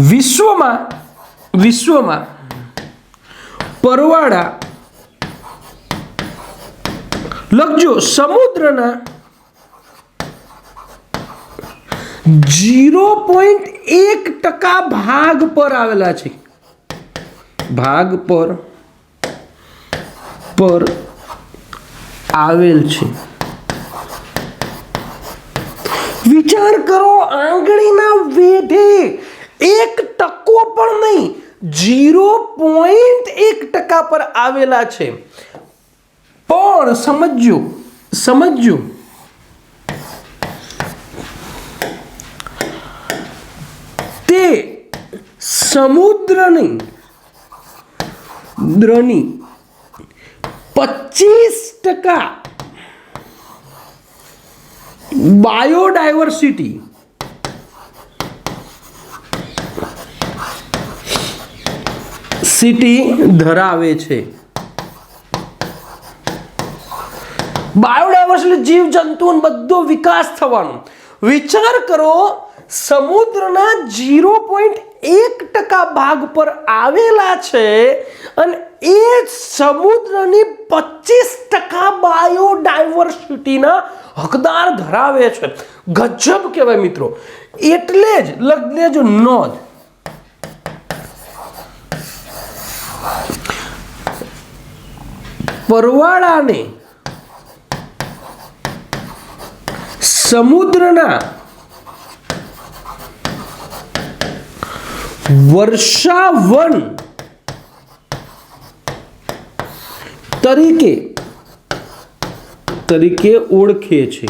વિશ્વમાં વિશ્વમાં પરવાળા લખજો, સમુદ્રના જીરો પોઈન્ટ એક ટકા ભાગ પર આવેલા છે. ભાગ પર પર આવેલ છે. વિચાર કરો, આંગળીના વેઢે જીરો પોઈન્ટ એક ટકા પર આવેલા છે. પણ સમજો સમજો તે સમુદ્રની દ્રની પચીસ ટકા બાયોડાયવર્સિટી સિટી ધરાવે છે. બાયોડાયવર્સિટી જીવ જંતુ બધો વિકાસ થવાનો. વિચાર કરો, સમુદ્રના જીરો પોઈન્ટ એક ટકા ભાગ પર આવેલા છે અને એ સમુદ્રની પચીસ ટકા બાયોડાયવર્સિટીના હકદાર ધરાવે છે. ગજબ કહેવાય મિત્રો. એટલે જ લગ્ન જ નોંધ પરવાળાને સમુદ્રના વર્ષાવન તરીકે તરીકે ઓળખે છે.